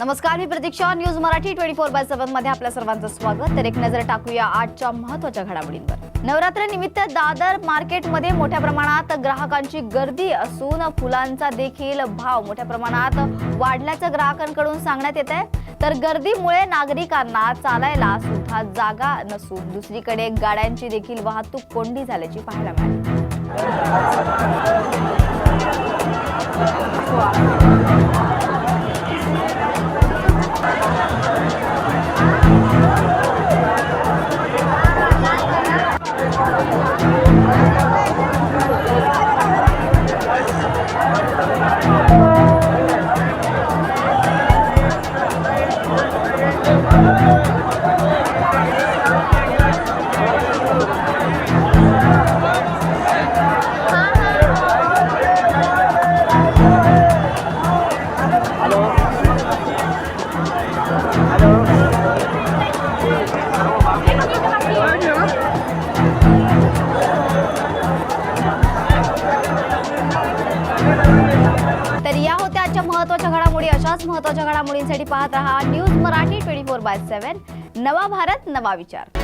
नमस्कार मी Pratiksha. News Marathi twenty four by सेव्हनमध्ये आपल्या सर्वांचं स्वागत. तर एक नजर टाकूया आजच्या महत्त्वाच्या घडामोडींवर. नवरात्र निमित्त दादर मार्केटमध्ये मोठ्या प्रमाणात ग्राहकांची गर्दी असून फुलांचा देखील भाव मोठ्या प्रमाणात वाढल्याचं ग्राहकांकडून सांगण्यात येत आहे. तर गर्दीमुळे नागरिकांना चालायला सुद्धा जागा नसून दुसरीकडे गाड्यांची देखील वाहतूक कोंडी झाल्याची पाहायला मिळाली. Oh, my God. या होत्या आजच्या महत्त्वाच्या घडामोडी. अशाच महत्त्वाच्या घडामोडींसाठी पाहत रहा news Marathi twenty four by seven नवा भारत नवा विचार.